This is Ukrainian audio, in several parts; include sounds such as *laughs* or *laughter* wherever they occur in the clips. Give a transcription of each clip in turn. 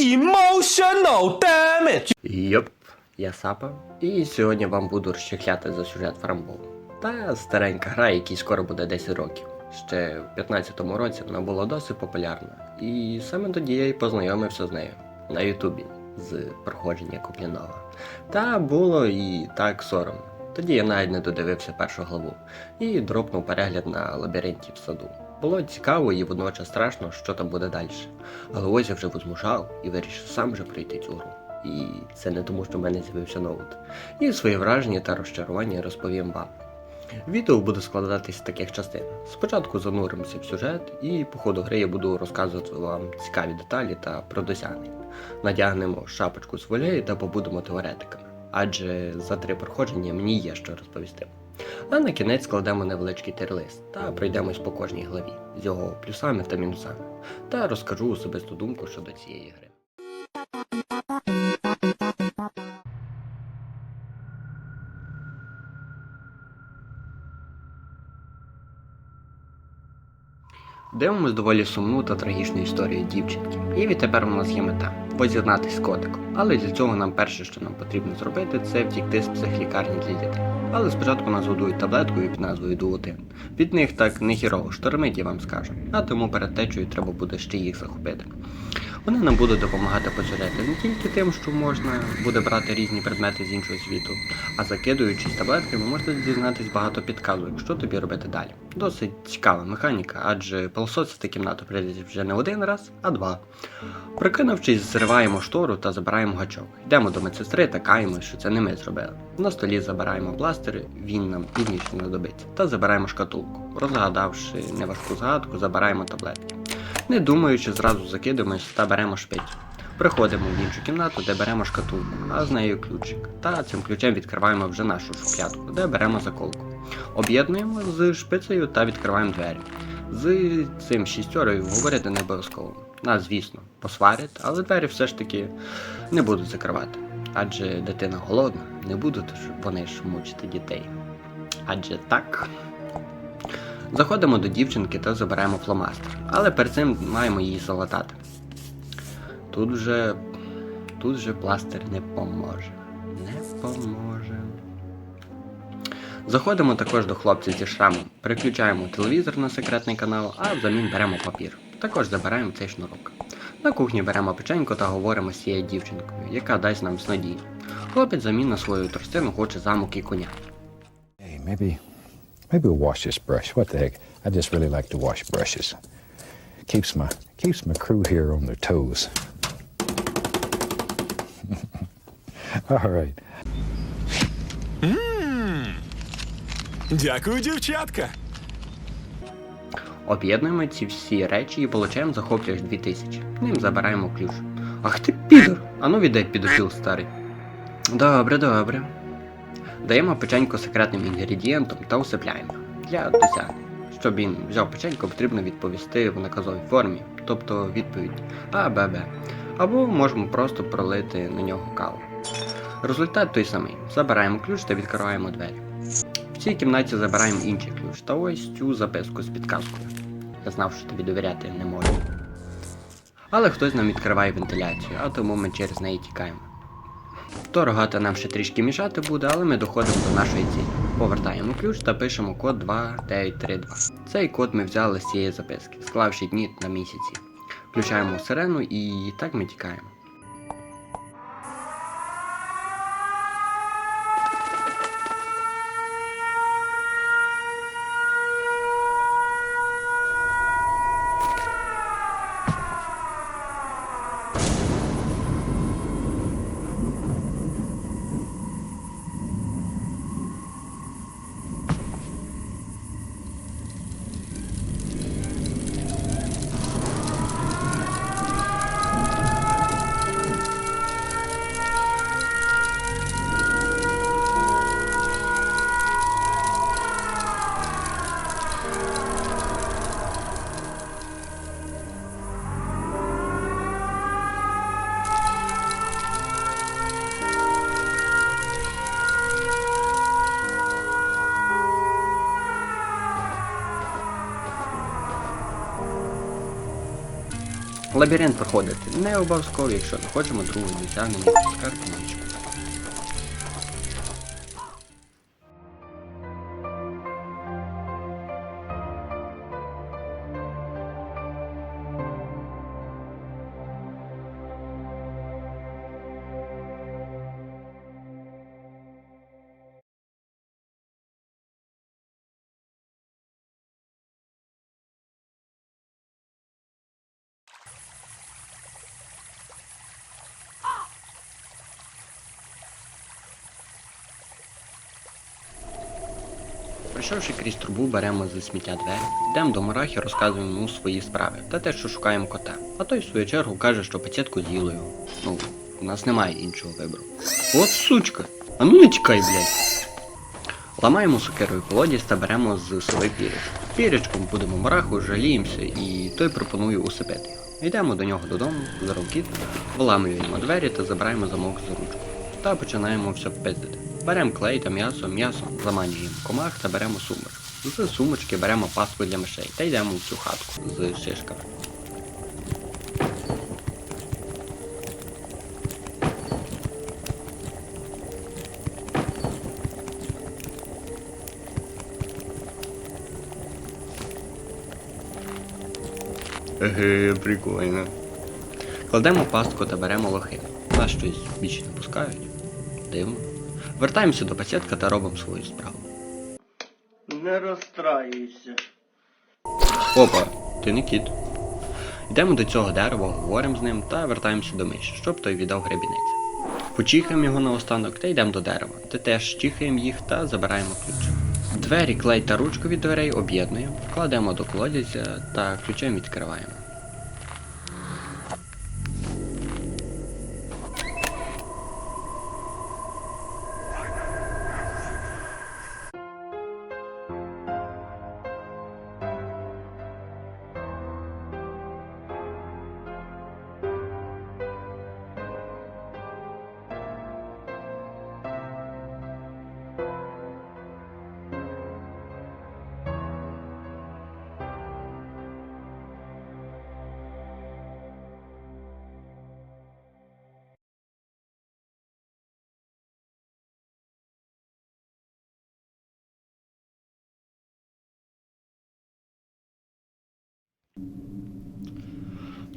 Emotional damage. Йоп, я Сапа, і сьогодні вам буду розчехляти за сюжет Фрамбол. Та старенька гра, якій скоро буде 10 років. Ще в 15-му році вона була досить популярна, і саме тоді я і познайомився з нею на Ютубі з проходження Куплінова. Та було і так соромно. Тоді я навіть не додивився першу главу і дропнув перегляд на лабіринті в саду. Було цікаво і водночас страшно, що там буде далі. Але ось я вже возмужав і вирішив сам же пройти цю гру. І це не тому, що в мене з'явився ноут. І свої враження та розчарування розповім вам. Відео буде складатись з таких частин. Спочатку зануримося в сюжет, і по ходу гри я буду розказувати вам цікаві деталі та про досягнення. Надягнемо шапочку з волею та побудемо теоретиками, адже за три проходження мені є що розповісти. А на кінець складемо невеличкий тирлист та пройдемось по кожній главі з його плюсами та мінусами, та розкажу особисту думку щодо цієї гри. Дивимось доволі сумну та трагічну історію дівчинки. І відтепер у нас є мета воз'єднатися з котиком. Але для цього нам перше, що нам потрібно зробити, це втікти з психлікарні для дітей. Але спочатку нас годують таблеткою під назвою Дуотин. Від них так не хірово штормить, я вам скажу. А тому перед течею треба буде ще їх захопити. Вони нам будуть допомагати поцілити не тільки тим, що можна буде брати різні предмети з іншого світу, а закидуючись таблетками, можете дізнатись багато підказок, що тобі робити далі. Досить цікава механіка, адже пилососити кімнату прийдеться вже не один раз, а два. Прикинувшись, зриваємо штору та забираємо гачок. Йдемо до медсестри та каємо, що це не ми зробили. На столі забираємо пластир, він нам пізніше знадобиться, та забираємо шкатулку. Розгадавши неважку загадку, забираємо таблетки. Не думаючи, зразу закидуємось та беремо шпицю. Приходимо в іншу кімнату, де беремо шкатулку, а з нею ключик. Та цим ключем відкриваємо вже нашу шухлядку, де беремо заколку. Об'єднуємо з шпицею та відкриваємо двері. З цим шістьорою говорити не обов'язково. Нас, звісно, посварять, але двері все ж таки не будуть закривати. Адже дитина голодна, не будуть вони ж мучити дітей. Адже так. Заходимо до дівчинки та забираємо фломастер, але перед цим маємо її залатати. Тут вже. Тут вже пластир не поможе. Не поможе. Заходимо також до хлопця зі шрамом, переключаємо телевізор на секретний канал, а взамін беремо папір. Також забираємо цей шнурок. На кухні беремо печенько та говоримо з цією дівчинкою, яка дасть нам снодійну. Хлопець замін на свою тростину хоче замок і коня. Hey, maybe, maybe we'll wash this brush. What the heck? I just really like to wash brushes. Keeps my keeps my crew here on their toes. *laughs* All right. Дякую, дівчатка. Об'єднуємо ці всі речі і получаємо захоплюєш 2000. Ним забираємо ключ. Ах ти підор! Ану віддай підофіл старий. Добре, добре. Даємо печенько секретним інгредієнтом та усипляємо. Для досягнення. Щоб він взяв печенько, потрібно відповісти в наказовій формі, тобто відповідь А, Б, Б. Або можемо просто пролити на нього каву. Результат той самий. Забираємо ключ та відкриваємо двері. В цій кімнаті забираємо інший ключ та ось цю записку з підказкою. Я знав, що тобі довіряти не можу. Але хтось нам відкриває вентиляцію, а тому ми через неї тікаємо. То рогата нам ще трішки мішати буде, але ми доходимо до нашої цілі. Повертаємо ключ та пишемо код 2932. Цей код ми взяли з цієї записки, склавши дні на місяці. Включаємо сирену і так ми тікаємо. Лабіринт проходити не обов'язково, якщо не хочемо другого досягнення з Пройшовши крізь трубу, беремо зі сміття двері, йдемо до мурахи, розказуємо йому свої справи та те, що шукаємо кота. А той, в свою чергу, каже, що пацієтку з'їло його. Ну, у нас немає іншого вибору. От сучка! А ну не тікай, блядь! Ламаємо сокирою колодязь та беремо з соли пірячку. Пірячком будемо мураху, жаліємося, і той пропонує усипити його. Йдемо до нього додому, здоров кіт, виламуємо двері та забираємо замок за ручку. Та починаємо все пиздити. Беремо клей та м'ясо, м'ясо, заманюємо комах та беремо сумочку. З сумочки беремо пастку для мишей та йдемо в цю хатку з шишками. Еге, прикольно. Кладемо пастку та беремо лохи. Нас щось більше не пускають. Дивно. Вертаємося до пасятка та робимо свою справу. Не розстраюйся. Опа, ти не кіт. Йдемо до цього дерева, говоримо з ним та вертаємося до миші, щоб той віддав гребінець. Почіхаємо його наостанок та йдемо до дерева, де теж чіхаємо їх та забираємо ключ. Двері, клей та ручку від дверей об'єднуємо, кладемо до колодязя та ключем відкриваємо.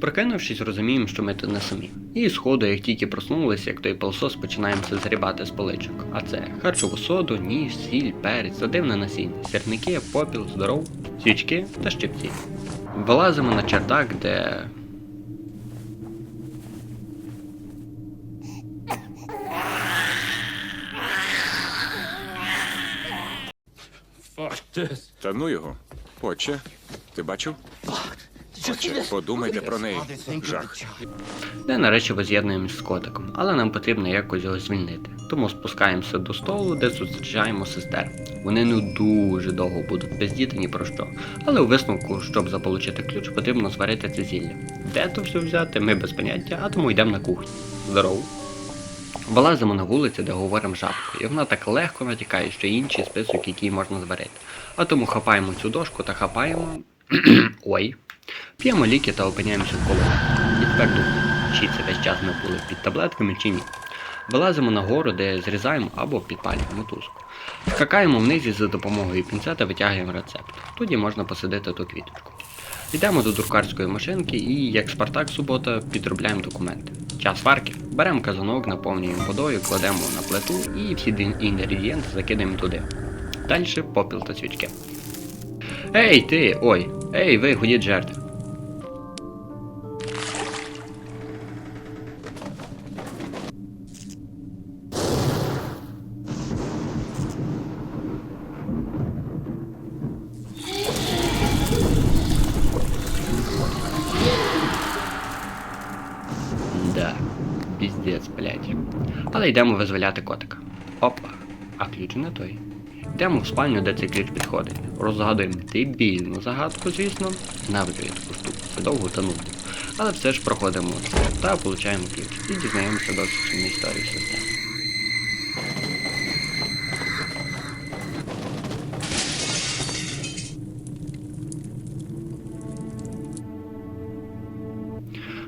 Прокинувшись, розуміємо, що ми тут не самі. І сходу, як тільки проснулися, як той пилосос, починаємося зрібати з поличок. А це харчову соду, ніж, сіль, перець, задивне насіння, сірники, попіл, здоров, свічки та щипці. Вилазимо на чердак, де. Та ну його. Отче, ти бачив? Отче, подумайте про неї. Жах. де нарешті воз'єднуємося з котиком, але нам потрібно якось його звільнити. Тому спускаємося до столу, де зустрічаємо сестер. Вони не дуже довго будуть пиздіти ні про що. Але у висновку, щоб заполучити ключ, потрібно зварити це зілля. Де то все взяти, ми без поняття, а тому йдемо на кухню. Здорово. Вилазимо на вулицю, де говоримо жабкою, і вона так легко натякає, що інші списують, які можна зварити. А тому хапаємо цю дошку та хапаємо. *clears throat* Ой. П'ємо ліки та опиняємося в колоні. І тепер думаємо, чи це весь час ми були під таблетками чи ні. Вилазимо на гору, де зрізаємо або підпалюємо мотузку. Скакаємо і за допомогою пінцета витягуємо рецепт. Тоді можна посадити ту квіточку. Йдемо до друкарської машинки і, як Спартак субота, підробляємо документи. Час варки. Беремо казанок, наповнюємо водою, кладемо на плиту і всі інгредієнти закидаємо туди. Далі попіл та свічки. Ей, ти! Ой! Ей, ви, ходіть жерти. Да, піздець, блядь. Але йдемо визволяти котика. Опа, а ключ не той. Йдемо в спальню, де цей ключ підходить. Розгадуємо дебільну загадку, звісно. Навіть таку штуку. Це довго та нудно. Але все ж проходимо це та получаємо ключ. І дізнаємося досить сумну історію сестер.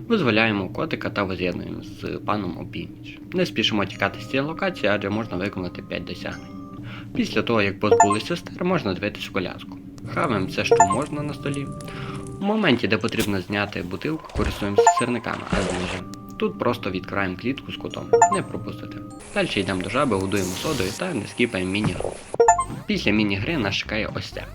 Визволяємо котика та воз'єднуємо з паном опівніч. Не спішимо тікати з цієї локації, адже можна виконати 5 досягнень. Після того, як позбулися сестер, можна дивитись коляску. Хаваємо все, що можна на столі. У моменті, де потрібно зняти бутилку, користуємося сирниками, а ножем. Тут просто відкриваємо клітку з кутом, не пропустите. Далі йдемо до жаби, годуємо содою та не скіпаємо міні-гру. Після міні-гри нас чекає ось це.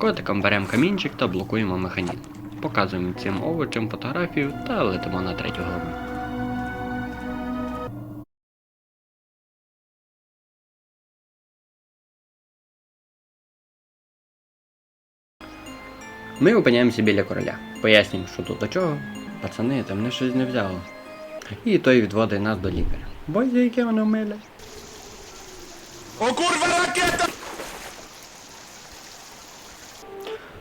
Котиком беремо камінчик та блокуємо механізм. Показуємо цим овочем фотографію та летимо на третю главу. Ми опиняємося біля короля. Пояснюємо, що тут до чого. Пацани, там мене щось не взяло. І той відводить нас до лікаря. Боже, яке воно миле.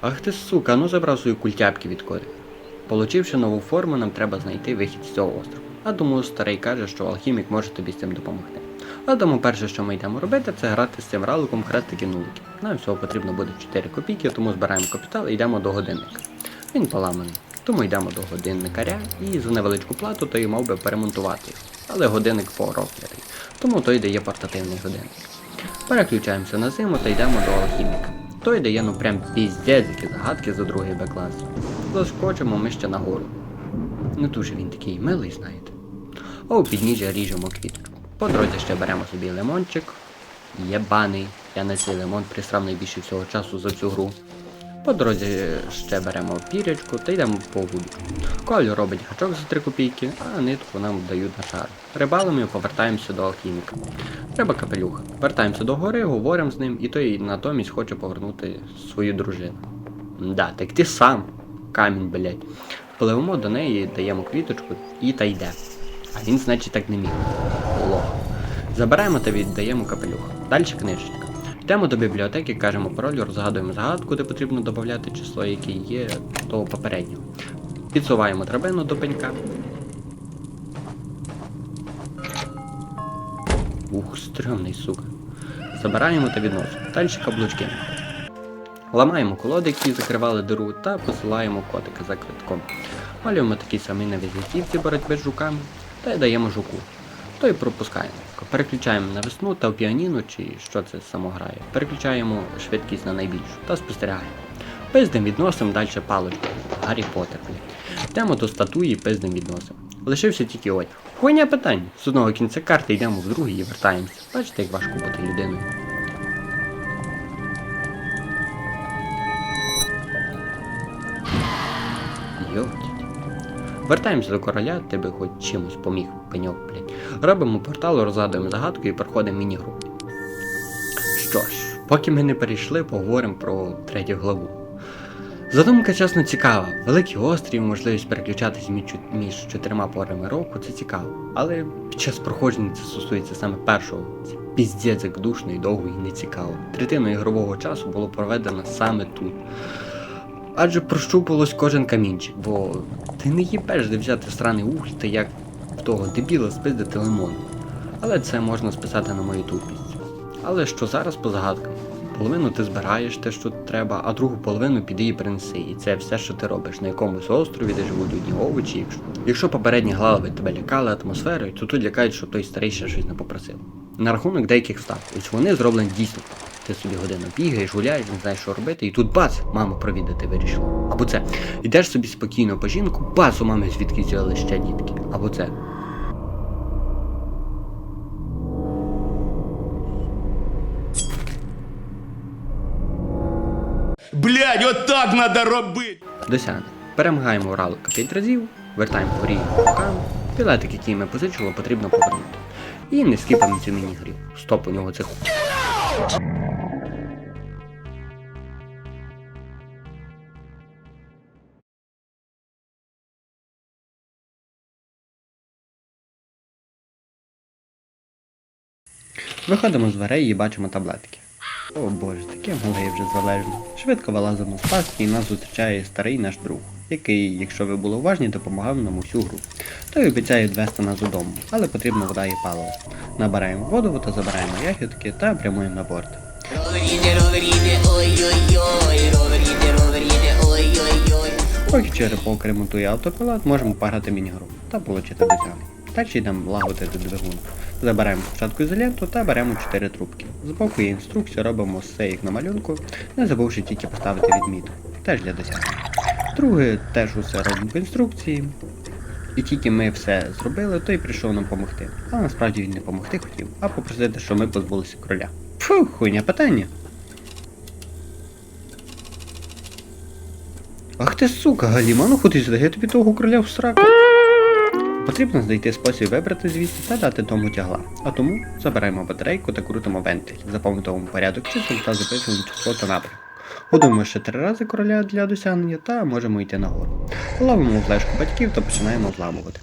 Ах ти сука, ну забрав свої культяпки від коди. Получивши нову форму, нам треба знайти вихід з цього острову. А тому старий каже, що алхімік може тобі з цим допомогти. А тому перше, що ми йдемо робити, це грати з цим раликом хрестики нулики. Нам всього потрібно буде 4 копійки, тому збираємо капітал і йдемо до годинника. Він поламаний. Тому йдемо до годинникаря і за невеличку плату той мав би перемонтувати. Але годинник пороклятий, тому той дає портативний годинник. Переключаємося на зиму та йдемо до алхіміка. Той дає ну прям піздець, які загадки за другий Б клас. Заскочимо ми ще нагору. Не дуже він такий милий, знаєте. У підніжжя ріжемо квіточку. По дорозі ще беремо собі лимончик. Єбаний. Я на цей лимон присрав найбільше всього часу за цю гру. По дорозі ще беремо пірячку та йдемо по воду. Колю робить гачок за 3 копійки, а нитку нам дають на шар. Рибалимо і повертаємося до алхіміка. Треба капелюха. Вертаємося до гори, говоримо з ним, і той натомість хоче повернути свою дружину. Да, так ти сам. Камінь, блять. Пливемо до неї, даємо квіточку і та йде. А він, значить, так не міг. Лох. Забираємо та віддаємо капелюха. Далі книжечка. Йдемо до бібліотеки, кажемо пароль, розгадуємо загадку, де потрібно додати число, яке є того попереднього. Підсуваємо драбину до пенька. Ух, стрьомний, сука. Забираємо та відносимо. Далі каблучки. Ламаємо колоди, які закривали диру, та посилаємо котика за квитком. Малюємо такі самі на візитівці боротьби з жуками та й даємо жуку. Той пропускаємо. Переключаємо на весну та піаніно, чи що це само грає. Переключаємо швидкість на найбільшу та спостерігаємо. Пиздим відносимо далі паличку. Гаррі Поттер. Йдемо до статуї пиздим відносимо. Лишився тільки одяг. Хуйня питань. З одного кінця карти йдемо в другий і вертаємося. Бачите, як важко бути людиною. Йотіть. Вертаємося до короля, ти би хоч чимось поміг, пеньок, блядь. Робимо портал, розгадуємо загадку і проходимо міні-гру. Що ж, поки ми не перейшли, поговоримо про третю главу. Задумка чесно цікава. Великий острів, можливість переключатись між, чотирма порами року, це цікаво. Але під час проходження це стосується саме першого. Це піздець як душно і довго і не цікаво. Третину ігрового часу було проведено саме тут. Адже прощупувалось кожен камінчик, бо ти не їбеш де взяти сраний угль та як в того дебіла спиздити лимон. Але це можна списати на мою тупість. Але що зараз по загадкам? Половину ти збираєш те, що треба, а другу половину піди і принеси. І це все, що ти робиш на якомусь острові, де живуть одні овочі. Якщо, якщо попередні глави тебе лякали атмосферою, то тут лякають, що той старий ще щось не попросив. На рахунок деяких став, ось вони зроблені дійсно. Ти собі годину бігаєш, гуляєш, не знаєш, що робити, і тут бац, маму провідати вирішила. Або це йдеш собі спокійно по жінку, бац, у мами звідки взяли ще дітки. Або це. Блядь, вот так надо робити. Досягне. Перемагаємо Уралика 5 разів, вертаємо в рік рукам, білетик, який ми позичили, потрібно повернути. І не скіпаємо цю міні-грі. Стоп, у нього це ху. Виходимо з дверей і бачимо таблетки. О боже, таке мале вже залежно. Швидко вилазимо з пастки і нас зустрічає старий наш друг, який, якщо ви були уважні, допомагав нам усю гру. Той обіцяє відвести нас додому, але потрібна вода і паливо. Набираємо воду та забираємо ягідки та прямуємо на борт. Поки черепок ремонтує автопілот, можемо пограти міні-гру та отримати досягнення. Далі йдемо лагодити двигун. Забираємо спочатку ізоленту та беремо 4 трубки. Збоку є інструкція, робимо все як на малюнку, не забувши тільки поставити відмітку. Теж для досягнення. Друге, теж усе робимо в інструкції. І тільки ми все зробили, той прийшов нам допомогти. Але насправді він не допомогти хотів, а попросити, щоб ми позбулися короля. Фу, хуйня питання. Ах ти сука, Галіма, ну ходи сюди, я тобі того короля в сраку. Потрібно знайти спосіб вибрати звідси та дати тому тягла. А тому забираємо батарейку та крутимо вентиль, запам'ятовуємо порядок чисел та записуємо число та напрямок. Годуємо ще три рази короля для досягнення та можемо йти нагору. Ловимо флешку батьків та починаємо зламувати.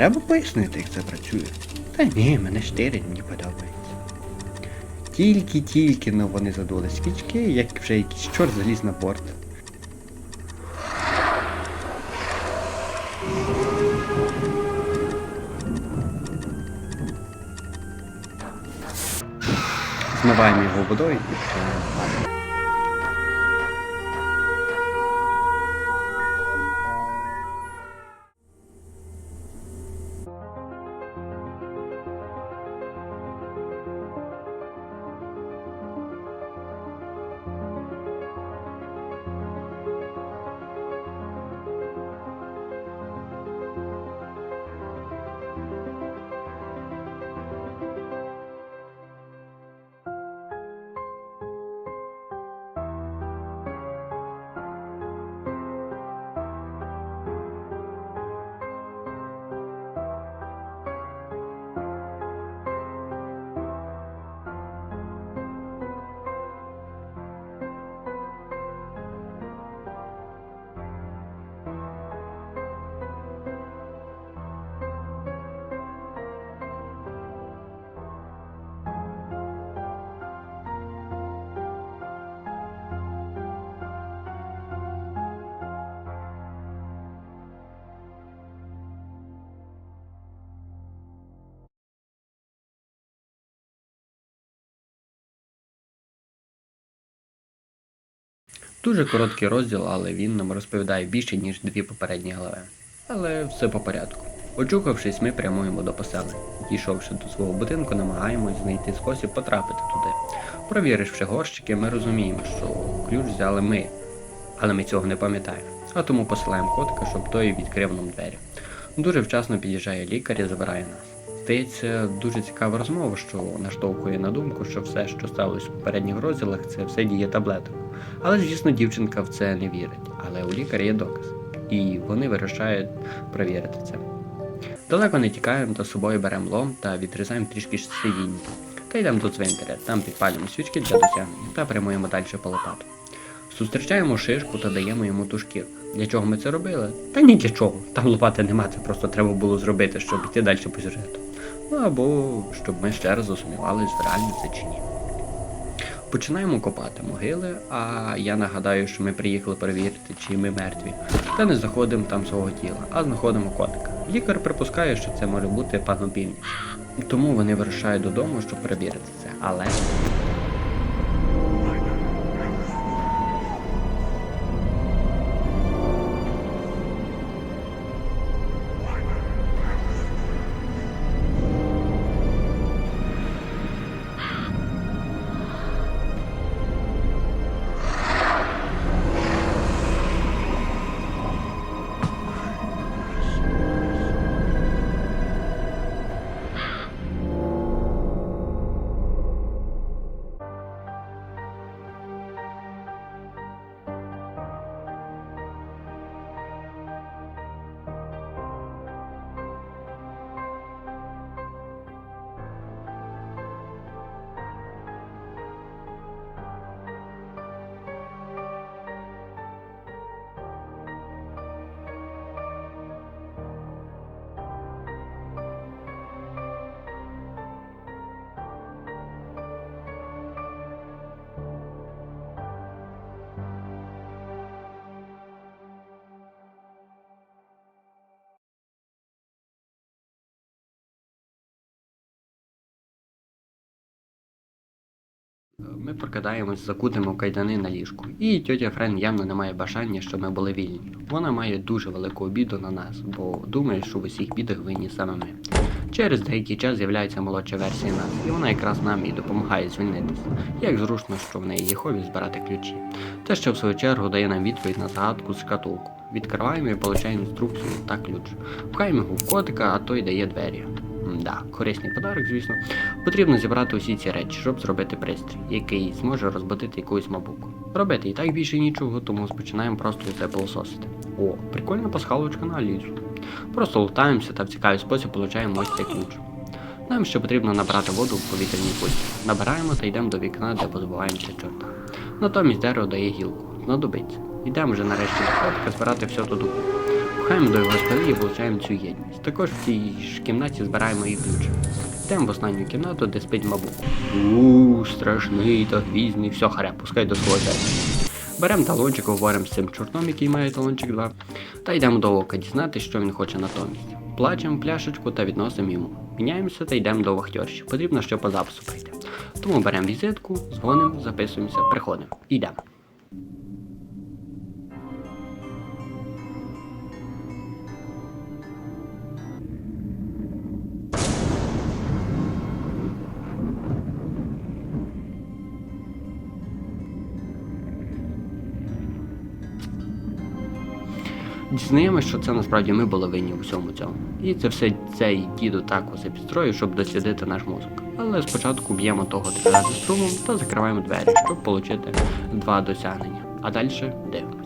Треба пояснити, як це працює? Та ні, мене штирить, мені подобається. Тільки-тільки но вони задули свічки, як вже якийсь чорт заліз на борт. Змиваємо його водою і Дуже короткий розділ, але він нам розповідає більше, ніж дві попередні глави. Але все по порядку. Очухавшись, ми прямуємо до поселення. Дійшовши до свого будинку, намагаємось знайти спосіб потрапити туди. Провіривши горщики, ми розуміємо, що ключ взяли ми, але ми цього не пам'ятаємо. А тому посилаємо котика, щоб той відкрив нам двері. Дуже вчасно під'їжджає лікар і забирає нас. Здається, дуже цікава розмова, що наштовхує на думку, що все, що сталося в попередніх розділах, це все діє таблеток. Але, звісно, дівчинка в це не вірить. Але у лікаря є доказ. І вони вирішають провірити це. Далеко не тікаємо, та з собою беремо лом та відрізаємо трішки сидіння. Та йдемо до цвинтаря, там підпалюємо свічки для досягнення та прямуємо далі по лопату. Зустрічаємо шишку та даємо йому ту шкіру. Для чого ми це робили? Та ні для чого. Там лопати нема, це просто треба було зробити, щоб йти далі по сюжету. Ну або щоб ми ще раз засумнівалися, реально це чи ні. Починаємо копати могили, а я нагадаю, що ми приїхали перевірити, чи ми мертві. Та не знаходимо там свого тіла, а знаходимо котика. Лікар припускає, що це може бути пан Північ. Тому вони вирушають додому, щоб перевірити це. Але Ми прокидаємось, закутимо кайдани на ліжку. І тьотя Френ явно не має бажання, щоб ми були вільні. Вона має дуже велику обіду на нас, бо думає, що в усіх бідах винні саме ми. Через деякий час з'являється молодша версія нас, і вона якраз нам і допомагає звільнитися. Як зручно, що в неї є хобі збирати ключі. Те, що в свою чергу дає нам відповідь на загадку з шкатулку. Відкриваємо і получаємо інструкцію та ключ. Пхаємо його в котика, а той дає двері. Да, корисний подарок, звісно. Потрібно зібрати усі ці речі, щоб зробити пристрій, який зможе розбудити якусь мабуку. Робити і так більше нічого, тому починаємо просто це пилососити. О, прикольна пасхалочка на Алісу. Просто лутаємося та в цікавий спосіб получаємо ось цей ключ. Нам ще потрібно набрати воду в повітряній кульці. Набираємо та йдемо до вікна, де позбуваємося чорта. Натомість дерево дає гілку. Знадобиться. Йдемо вже нарешті до котика збирати все туди. Пхаємо до його спини і получаємо цю єдність. Також в цій ж кімнаті збираємо і ключ. Йдемо в останню кімнату, де спить мабуку. Ууу, страшний та грізний, все харя, пускай до свого дядька. Беремо талончик, говоримо з цим чортом, який має талончик 2, та йдемо до ока дізнатися, що він хоче натомість. Плачемо пляшечку та відносимо йому. Міняємося та йдемо до вахтерші. Потрібно ще по запису прийти. Тому беремо візитку, дзвонимо, записуємося, приходимо. Йдемо. Дізнаємось, що це насправді ми були винні у всьому цьому. І це все цей дідо так усе підстроїв, щоб дослідити наш мозок. Але спочатку б'ємо того три рази струмом та закриваємо двері, щоб отримати два досягнення. А далі дивимося.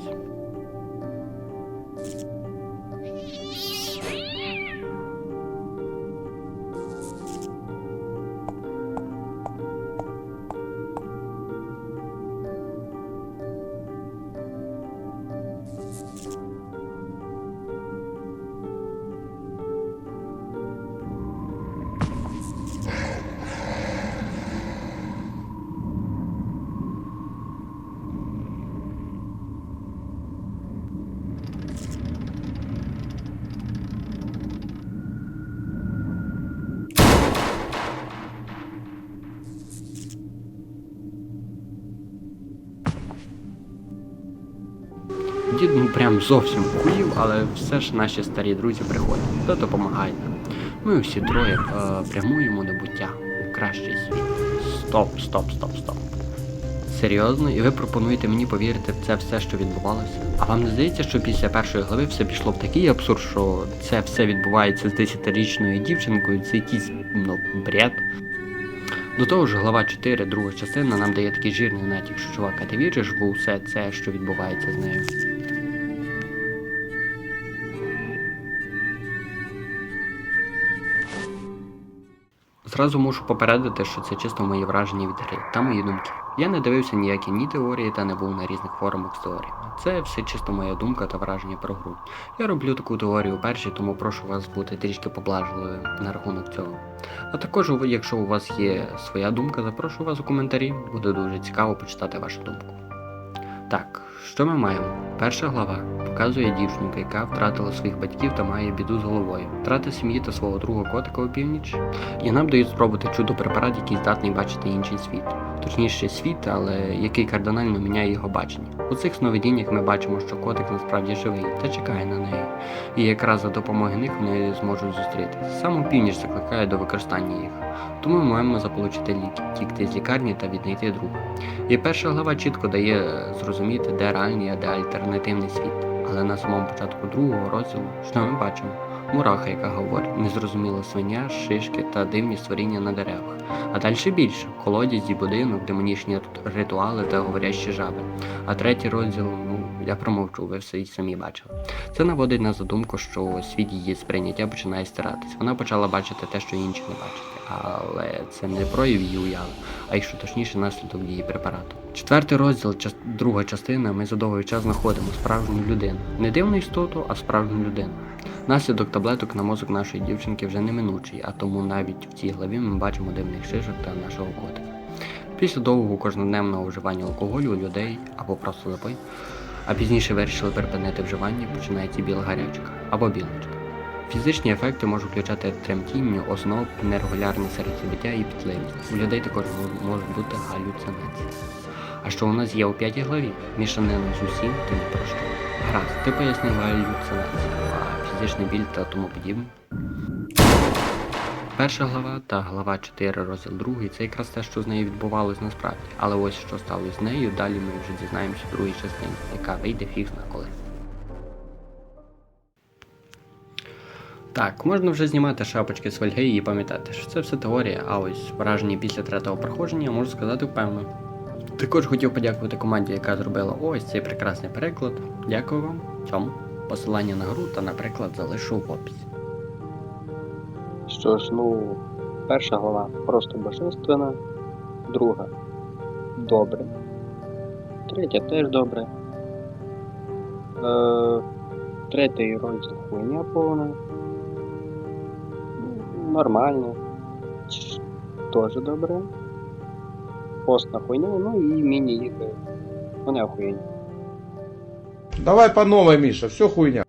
Ну прям зовсім курів, але все ж наші старі друзі приходять та допомагають нам. Ми всі троє е, прямуємо до буття у кращий світ. Стоп, стоп, стоп, стоп. Серйозно, і ви пропонуєте мені повірити в це все, що відбувалося? А вам не здається, що після першої глави все пішло в такий абсурд, що це все відбувається з 10-річною дівчинкою, це якийсь ну, бред. До того ж, глава 4, друга частина, нам дає такий жирний натяк, що чувак, а ти віриш в усе це, що відбувається з нею? Зразу мушу попередити, що це чисто мої враження від гри та мої думки. Я не дивився ніякі ні теорії та не був на різних форумах з теоріями. Це все чисто моя думка та враження про гру. Я роблю таку теорію перші, тому прошу вас бути трішки поблажливим на рахунок цього. А також, якщо у вас є своя думка, запрошую вас у коментарі. Буде дуже цікаво почитати вашу думку. Так, що ми маємо? Перша глава показує дівчинку, яка втратила своїх батьків та має біду з головою, втратить сім'ї та свого другого котика у північ. І нам дають спробувати чудо препарат, який здатний бачити інший світ. Точніше світ, але який кардинально міняє його бачення. У цих сновидіннях ми бачимо, що котик насправді живий та чекає на неї. І якраз за допомогою них вони зможуть зустрітися. Саме північ закликає до використання їх. Тому ми маємо заполучити ліки, тікти з лікарні та віднайти друга. І перша глава чітко дає е, зрозуміти, де реальний, а де альтернативний світ. Але на самому початку другого розділу, що ми бачимо? Мураха, яка говорить, незрозуміла свиня, шишки та дивні створіння на деревах. А далі більше колодязі, будинок, демонічні ритуали та говорящі жаби. А третій розділ, ну я промовчу, ви все й самі бачили. Це наводить на задумку, що світ її сприйняття починає стиратись. Вона почала бачити те, що інші не бачать. Але це не прояв її уяви, а якщо точніше наслідок дії препарату. Четвертий розділ, друга частина, ми за довгий час знаходимо справжню людину. Не дивну істоту, а справжню людину. Наслідок таблеток на мозок нашої дівчинки вже неминучий, а тому навіть в цій главі ми бачимо дивних шишок та нашого котика. Після довгого кожноденного вживання алкоголю у людей або просто запой, а пізніше вирішили припинити вживання, починається біла гарячка або білочка. Фізичні ефекти можуть включати тремтіння, озноб, нерегулярне серцебиття і підливність. У людей також мо- можуть бути галюцинації. А що у нас є у п'ятій главі? Мішанина з усім ти не про що. Гаразд, ти пояснив галюцинації, а фізичний біль та тому подібне. Перша глава та глава 4 розділ 2 це якраз те, що з нею відбувалось насправді. Але ось що сталося з нею, далі ми вже дізнаємося в другій частині, яка вийде фіг на коли. Так, можна вже знімати шапочки з фольги і пам'ятати, що це все теорія, а ось враження після третього проходження можу сказати впевнено. Також хотів подякувати команді, яка зробила ось цей прекрасний переклад. Дякую вам. Цьому посилання на гру та на приклад залишу в описі. Що ж, ну, перша глава просто божественна, друга добре, третя теж добре. Е, третій розділ хуйня повна. Нормально. Ч- Теж добре. Постна хуйня, ну і міні-ігри. Вони охуєнні. Давай по новой, Миша, все хуйня.